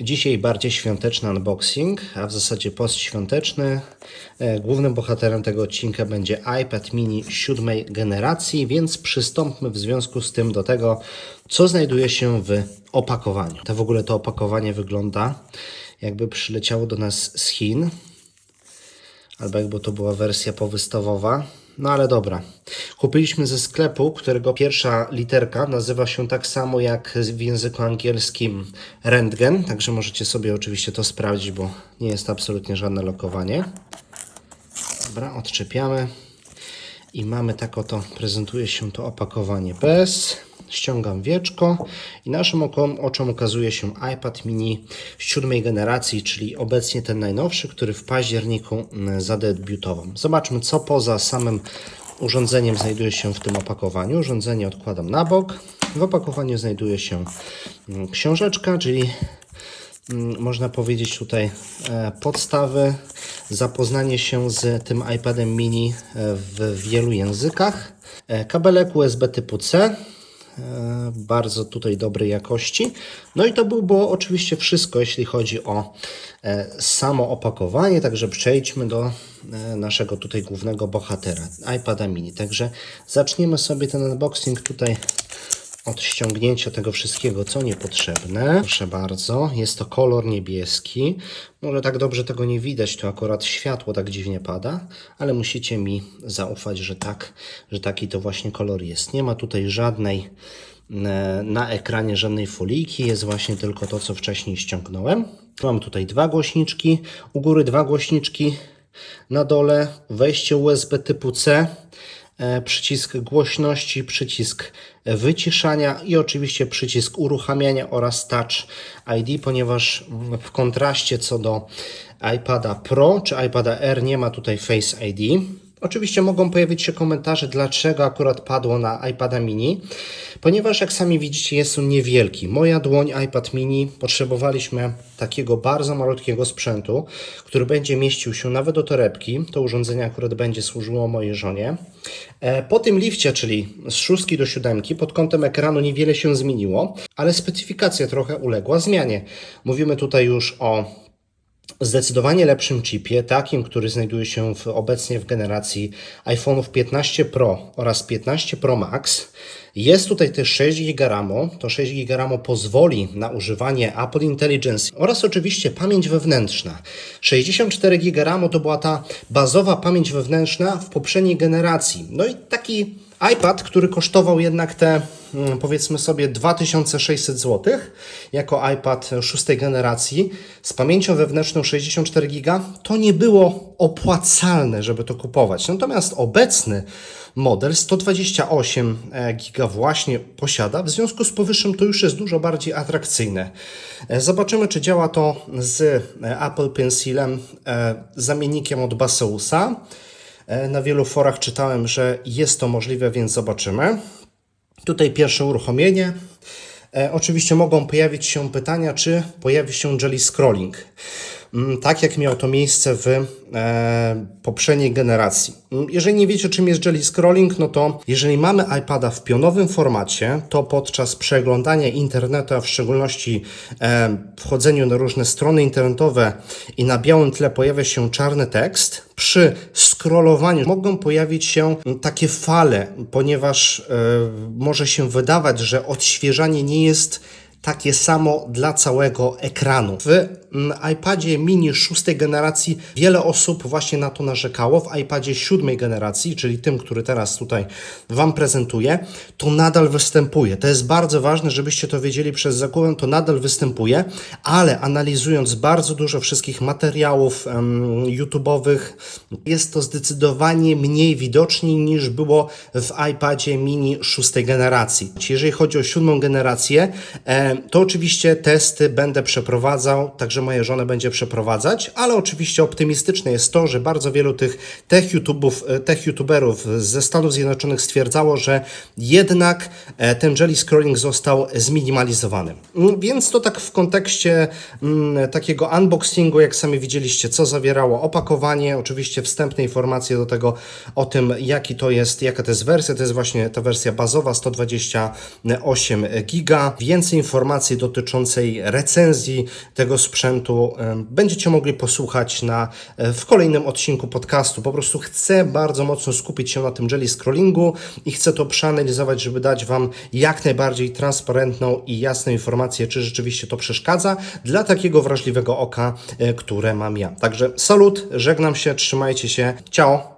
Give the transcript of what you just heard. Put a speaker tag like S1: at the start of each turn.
S1: Dzisiaj bardziej świąteczny unboxing, a w zasadzie postświąteczny. E, Głównym bohaterem tego odcinka będzie iPad mini siódmej generacji, więc przystąpmy w związku z tym do tego, co znajduje się w opakowaniu. To w ogóle to opakowanie wygląda jakby przyleciało do nas z Chin, albo jakby to była wersja powystawowa. No ale dobra. Kupiliśmy ze sklepu, którego pierwsza literka nazywa się tak samo jak w języku angielskim rentgen, także możecie sobie oczywiście to sprawdzić, bo nie jest absolutnie żadne lokowanie. Dobra, odczepiamy i mamy tak oto, prezentuje się to opakowanie bez. Ściągam wieczko i naszym okom, oczom ukazuje się iPad mini siódmej generacji, czyli obecnie ten najnowszy, który w październiku zadebiutował. Zobaczmy, co poza samym urządzeniem znajduje się w tym opakowaniu. Urządzenie odkładam na bok. W opakowaniu znajduje się mm, książeczka, czyli mm, można powiedzieć tutaj e, podstawy, zapoznanie się z tym iPadem mini e, w wielu językach, e, kabelek USB typu C, bardzo tutaj dobrej jakości. No i to by było oczywiście wszystko, jeśli chodzi o e, samo opakowanie, także przejdźmy do e, naszego tutaj głównego bohatera, iPada mini. Także zaczniemy sobie ten unboxing tutaj od ściągnięcia tego wszystkiego, co niepotrzebne. Proszę bardzo, jest to kolor niebieski. Może tak dobrze tego nie widać, to akurat światło tak dziwnie pada, ale musicie mi zaufać, że tak, że taki to właśnie kolor jest. Nie ma tutaj żadnej e, na ekranie żadnej folijki, jest właśnie tylko to, co wcześniej ściągnąłem. Mam tutaj dwa głośniczki, u góry dwa głośniczki, na dole wejście USB typu C, przycisk głośności, przycisk wyciszania i oczywiście przycisk uruchamiania oraz Touch ID, ponieważ w kontraście co do iPada Pro czy iPada R nie ma tutaj Face ID. Oczywiście mogą pojawić się komentarze, dlaczego akurat padło na iPada mini, ponieważ jak sami widzicie jest on niewielki. Moja dłoń iPad mini potrzebowaliśmy takiego bardzo malutkiego sprzętu, który będzie mieścił się nawet do torebki. To urządzenie akurat będzie służyło mojej żonie. E, Po tym lifcie, czyli z szóstki do siódemki, pod kątem ekranu niewiele się zmieniło, ale specyfikacja trochę uległa zmianie. Mówimy tutaj już o zdecydowanie lepszym chipie, takim, który znajduje się w, obecnie w generacji iPhone'ów 15 Pro oraz 15 Pro Max. Jest tutaj też 6 GB RAMu. To 6 GB pozwoli na używanie Apple Intelligence oraz oczywiście pamięć wewnętrzna. 64 GB RAMu to była ta bazowa pamięć wewnętrzna w poprzedniej generacji. No i taki iPad, który kosztował jednak te mm, powiedzmy sobie 2600 zł jako iPad szóstej generacji z pamięcią wewnętrzną 64 GB, to nie było opłacalne, żeby to kupować. Natomiast obecny model 128 GB właśnie posiada, w związku z powyższym to już jest dużo bardziej atrakcyjne. E, Zobaczymy, czy działa to z e, Apple Pencilem, e, zamiennikiem od Baseusa. E, Na wielu forach czytałem, że jest to możliwe, więc zobaczymy. Tutaj pierwsze uruchomienie. E, oczywiście mogą pojawić się pytania, czy pojawi się jelly scrolling. Mm, Tak jak miało to miejsce w e, poprzedniej generacji. Mm, Jeżeli nie wiecie, czym jest jelly scrolling, no to jeżeli mamy iPada w pionowym formacie, to podczas przeglądania internetu, a w szczególności e, wchodzeniu na różne strony internetowe i na białym tle pojawia się czarny tekst, przy scrollowaniu mogą pojawić się takie fale, ponieważ e, może się wydawać, że odświeżanie nie jest takie samo dla całego ekranu. W mm, iPadzie mini szóstej generacji wiele osób właśnie na to narzekało. W iPadzie siódmej generacji, czyli tym, który teraz tutaj Wam prezentuję, to nadal występuje. To jest bardzo ważne, żebyście to wiedzieli przed zakupem, to nadal występuje, ale analizując bardzo dużo wszystkich materiałów um, YouTube'owych, jest to zdecydowanie mniej widoczniej niż było w iPadzie mini szóstej generacji. Jeżeli chodzi o siódmą generację, e, to oczywiście testy będę przeprowadzał, także moje żony będzie przeprowadzać, ale oczywiście optymistyczne jest to, że bardzo wielu tych tech, YouTubów, e, tech YouTuberów ze Stanów Zjednoczonych stwierdzało, że jednak e, ten jelly scrolling został zminimalizowany. Mm, Więc to tak w kontekście mm, takiego unboxingu, jak sami widzieliście, co zawierało opakowanie, oczywiście wstępne informacje do tego o tym, jaki to jest, jaka to jest wersja. To jest właśnie ta wersja bazowa 128 giga. Więcej informacji dotyczącej recenzji tego sprzętu em, będziecie mogli posłuchać na, e, w kolejnym odcinku podcastu. Po prostu chcę bardzo mocno skupić się na tym jelly scrollingu i chcę to przeanalizować, żeby dać Wam jak najbardziej transparentną i jasną informację, czy rzeczywiście to przeszkadza dla takiego wrażliwego oka, e, które mam ja. Także salut, żegnam się, trzymajcie się, ciao!